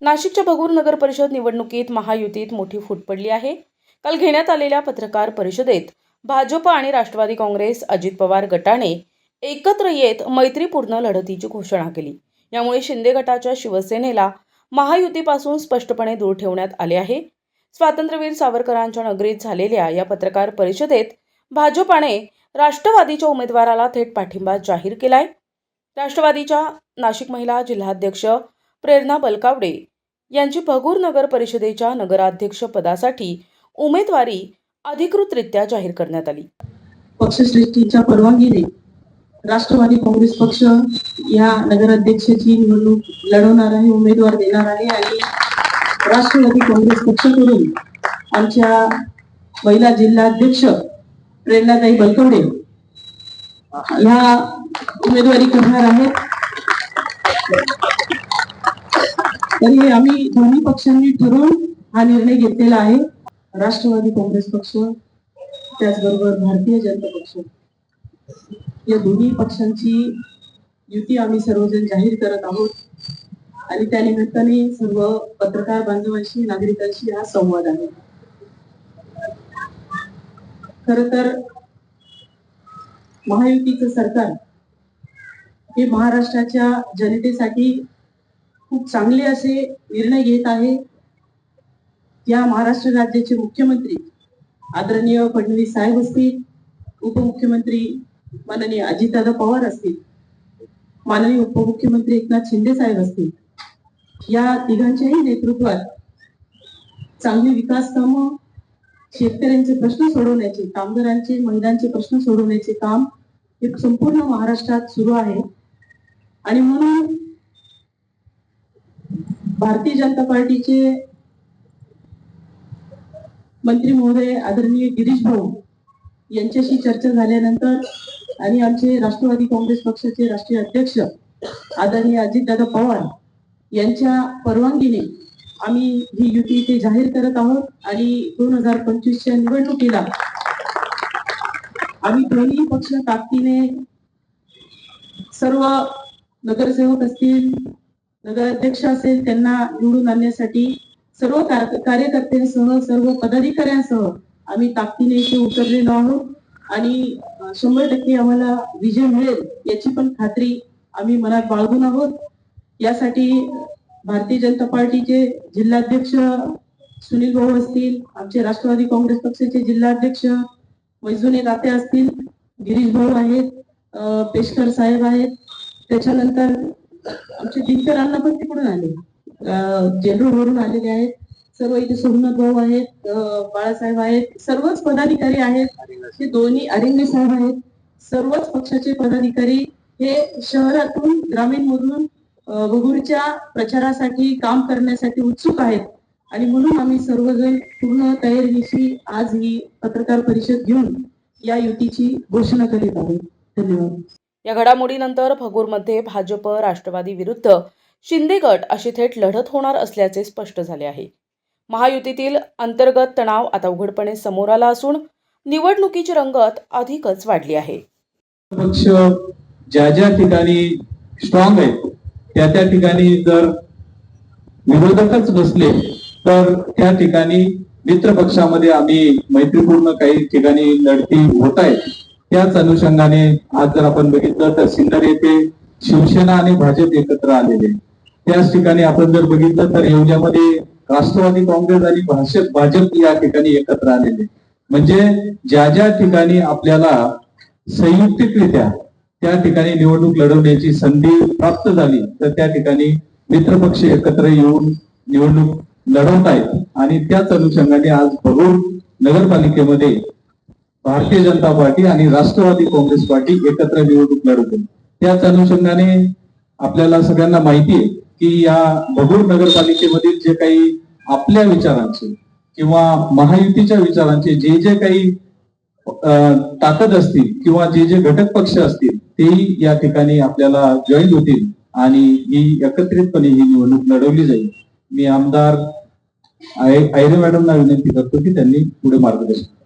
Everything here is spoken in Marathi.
नाशिकच्या भगूर नगर परिषद निवडणुकीत महायुतीत मोठी फूट पडली आहे. काल घेण्यात आलेल्या पत्रकार परिषदेत भाजप आणि राष्ट्रवादी काँग्रेस अजित पवार गटाने एकत्र येत मैत्रीपूर्ण लढतीची घोषणा केली. यामुळे शिंदे गटाच्या शिवसेनेला महायुतीपासून स्पष्टपणे दूर ठेवण्यात आले आहे. स्वातंत्र्यवीर सावरकरांच्या नगरीत झालेल्या या पत्रकार परिषदेत भाजपाने राष्ट्रवादीच्या उमेदवाराला थेट पाठिंबा जाहीर केलाय. राष्ट्रवादीच्या नाशिक महिला जिल्हाध्यक्ष प्रेरणा बलकावडे यांची भगूर नगर परिषदेच्या नगराध्यक्ष पदासाठी उमेदवारी अधिकृतरित्या जाहीर करण्यात आली. पक्षश्रेष्ठींच्या परवानगीने राष्ट्रवादी काँग्रेस पक्ष या नगराध्यक्षाची निवडणूक लढवणार आहे उमेदवार देणार आहे आणि राष्ट्रवादी काँग्रेस पक्षाकडून आमच्या महिला जिल्हाध्यक्ष प्रेरणाताई बलकवडे ह्या उमेदवारी करणार आहेत. तरी आम्ही दोन्ही पक्षांनी ठरवून हा निर्णय घेतलेला आहे. राष्ट्रवादी काँग्रेस पक्ष त्याचबरोबर भारतीय जनता पक्ष. या दोन्ही पक्षांची युती आम्ही सर्वजण जाहीर करत आहोत. आणि त्या निमित्ताने सर्व पत्रकार बांधवांशी नागरिकांशी हा संवाद आहे. खर तर महायुतीचं सरकार हे महाराष्ट्राच्या जनतेसाठी खूप चांगले असे निर्णय घेत आहे. या महाराष्ट्र राज्याचे मुख्यमंत्री आदरणीय फडणवीस साहेब असतील उपमुख्यमंत्री माननीय अजितदादा पवार असतील माननीय उपमुख्यमंत्री एकनाथ शिंदे साहेब असतील या तिघांच्याही नेतृत्वात चांगली विकास कामं शेतकऱ्यांचे प्रश्न सोडवण्याचे कामगारांचे महिलांचे प्रश्न सोडवण्याचे काम हे संपूर्ण महाराष्ट्रात सुरू आहे. आणि म्हणून भारतीय जनता पार्टीचे मंत्री महोदय आदरणीय गिरीश भाऊ यांच्याशी चर्चा झाल्यानंतर आणि आमचे राष्ट्रवादी काँग्रेस पक्षाचे राष्ट्रीय अध्यक्ष आदरणीय अजितदादा पवार यांच्या परवानगीने आम्ही ही युती इथे जाहीर करत आहोत आणि दोन हजार पंचवीसच्या निवडणुकीला आम्ही दोन्ही पक्ष ताकदीने सर्व नगरसेवक असतील नगराध्यक्ष असेल त्यांना निवडून आणण्यासाठी सर्व कार्यकर्त्यांसह सर्व पदाधिकाऱ्यांसह आम्ही ताकदीने इथे उतरलेलो आहोत. आणि शंभर टक्के आम्हाला विजय मिळेल याची पण खात्री आम्ही मनात बाळगून आहोत. यासाठी भारतीय जनता पार्टीचे जिल्हाध्यक्ष सुनील भाऊ असतील आमचे राष्ट्रवादी काँग्रेस पक्षाचे जिल्हाध्यक्ष वैजुने ताते असतील गिरीश भाऊ आहेत पेशकर साहेब आहेत. त्याच्यानंतर आमचे दिनकर पण तिकडून आले. जनरल वरून आलेले आहेत. सर्व इथे सोमनाथ भाऊ आहेत बाळासाहेब आहेत. सर्वच पदाधिकारी आहेत. हे दोन्ही अरिंगे साहेब आहेत. सर्वच पक्षाचे पदाधिकारी हे शहरातून ग्रामीण मधून बगूरच्या प्रचारासाठी काम करण्यासाठी उत्सुक आहेत. आणि म्हणून आम्ही सर्वजण पूर्ण तयारीशी आज ही पत्रकार परिषद घेऊन या युतीची घोषणा करीत आहोत. धन्यवाद. या घडामोडीनंतर भगूरमध्ये भाजप राष्ट्रवादी विरुद्ध शिंदे गट अशी थेट लढत होणार असल्याचे स्पष्ट झाले आहे. महायुतीतील अंतर्गत तणाव आता उघडपणे समोर आला असून निवडणुकीची रंगत अधिकच वाढली आहे. पक्ष ज्या ज्या ठिकाणी स्ट्रॉंग आहेत त्या त्या ठिकाणी जर विरोधकच नसले तर त्या ठिकाणी मित्र पक्षामध्ये आम्ही मैत्रीपूर्ण काही ठिकाणी लढती होत आहेत. त्याच अनुषंगाने आज जर आपण बघितलं तर सिन्नर येथे शिवसेना आणि भाजप एकत्र आलेले त्याच ठिकाणी आपण जर बघितलं तर येवल्यामध्ये राष्ट्रवादी काँग्रेस आणि भाजप भाजप या ठिकाणी एकत्र आलेले म्हणजे ज्या ज्या ठिकाणी आपल्याला संयुक्तिकरित्या त्या ठिकाणी निवडणूक लढवण्याची संधी प्राप्त झाली तर त्या ठिकाणी मित्रपक्ष एकत्र येऊन निवडणूक लढवत आहेत आणि त्याच अनुषंगाने आज भरूर नगरपालिकेमध्ये भारतीय जनता पार्टी आणि राष्ट्रवादी काँग्रेस पार्टी एकत्र निवडणूक लढवते. त्याच अनुषंगाने आपल्याला सगळ्यांना माहिती आहे की या भगूर नगरपालिकेमधील जे काही आपल्या विचारांचे किंवा महायुतीच्या विचारांचे जे जे काही ताकद असतील किंवा जे जे घटक पक्ष असतील तेही या ठिकाणी आपल्याला जॉईन होतील आणि ही एकत्रितपणे ही निवडणूक लढवली जाईल. मी आमदार आय- आयरे मॅडमना विनंती करतो की त्यांनी पुढे मार्गदर्शन